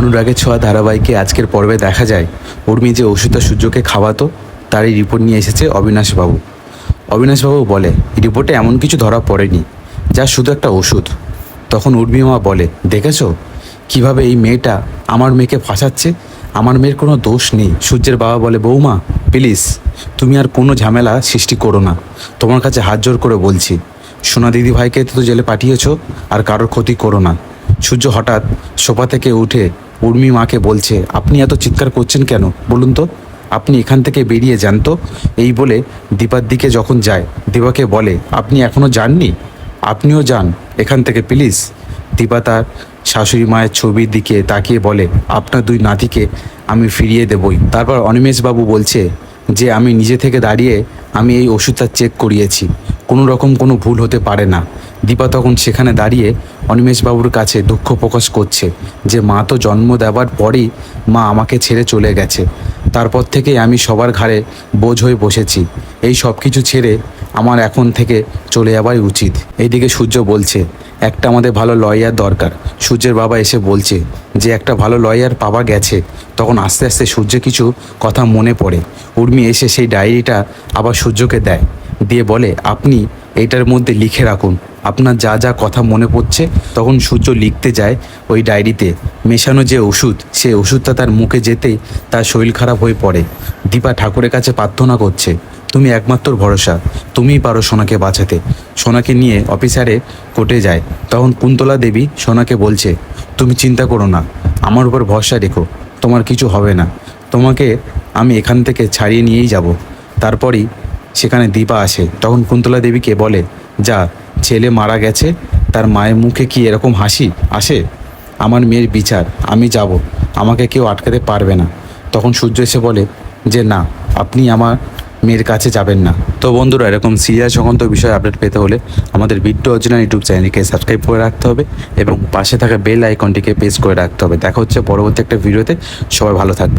অনুরাগের ছোঁয়া ধারাবাহিকে আজকের পর্বে দেখা যায়। উর্মি যে ওষুধটা সূর্যকে খাওয়াতো, তারই রিপোর্ট নিয়ে এসেছে অবিনাশবাবু। অবিনাশবাবু বলে রিপোর্টে এমন কিছু ধরা পড়েনি, যা শুধু একটা ওষুধ। তখন উর্মি মা বলে, দেখেছ? কীভাবে এই মেয়েটা আমার মেয়েকে ফাঁসাচ্ছে? আমার মেয়ের কোনো দোষ নেই। সূর্যের বাবা বলে, বৌমা, প্লিজ, তুমি আর কোনো ঝামেলা সৃষ্টি করো না। তোমার কাছে হাত জোর করে বলছি, সোনা দিদি ভাইকে তো জেলে পাঠিয়েছ, আর কারোর ক্ষতি করো না। সূর্য হঠাৎ সোফা থেকে উঠে উর্মি মাকে বলছে, আপনি এত চিৎকার করছেন কেন? বলুন তো। আপনি এখান থেকে বেরিয়ে যান তো। এই বলে দীপার দিকে যখন যায়, দীপাকে বলে, আপনি এখনও যাননি? আপনিও যান, এখান থেকে প্লিজ। দীপা তার শাশুড়ি মায়ের ছবির দিকে তাকিয়ে বলে, আপনার দুই নাতিকে আমি ফিরিয়ে দেবই। তারপর অনিমেষবাবু বলছে, যে আমি নিজে থেকে দাঁড়িয়ে আমি এই ওষুধটা চেক করিয়েছি। কোনো রকম কোনো ভুল হতে পারে না। দীপা তখন সেখানে দাঁড়িয়ে অনিমেষবাবুর কাছে দুঃখ প্রকাশ করছে যে মা তো জন্ম দেওয়ার পরেই মা আমাকে ছেড়ে চলে গেছে। তারপর থেকেই আমি সবার ঘাড়ে বোঝ হয়ে বসেছি। এই সব কিছু ছেড়ে আমার এখন থেকে চলে যাওয়াই উচিত। এইদিকে সূর্য বলছে, একটা আমাদের ভালো লয়ার দরকার। সূর্যের বাবা এসে বলছে যে, একটা ভালো লয়ার পাওয়া গেছে। তখন আস্তে আস্তে সূর্য কিছু কথা মনে পড়ে। উর্মি এসে সেই ডায়েরিটা আবার সূর্যকে দেয়। দিয়ে বলে, আপনি এইটার মধ্যে লিখে রাখুন। আপনার যা যা কথা মনে পড়ছে, তখন সূর্য লিখতে যায় ওই ডায়েরিতে, মেশানো যে ওষুধ, সেই ওষুধটা তার মুখে যেতেই তার শরীর খারাপ হয়ে পড়ে। দীপা ঠাকুরের কাছে প্রার্থনা করছে, তুমি একমাত্র ভরসা, তুমিই পারো সোনাকে বাঁচাতে। সোনাকে নিয়ে অফিসারে কোর্টে যায়। তখন কুন্তলা দেবী সোনাকে বলছে, তুমি চিন্তা করো না, আমার উপর ভরসা রেখো, তোমার কিছু হবে না। তোমাকে আমি এখান থেকে ছাড়িয়ে নিয়েই যাব। তারপরই সেখানে দীপা আসে। তখন কুন্তলা দেবীকে বলে, যা ছেলে মারা গেছে, তার মায়ের মুখে কি এরকম হাসি আসে? আমার মেয়ের বিচার, আমি যাব। আমাকে কেউ আটকাতে পারবে না। তখন সূর্য এসে বলে, যে না, আপনি আমার মেয়ের কাছে যাবেন না। তো বন্ধুরা, এরকম সিরিয়াস সংক্রান্ত বিষয়ে আপডেট পেতে হলে আমাদের বিট্টু অরিজিনাল ইউটিউব চ্যানেলকে সাবস্ক্রাইব করে রাখতে হবে এবং পাশে থাকা বেল আইকনটিকে প্রেস করে রাখতে হবে। দেখা হচ্ছে পরবর্তী একটা ভিডিওতে সবাই ভালো থাকবেন।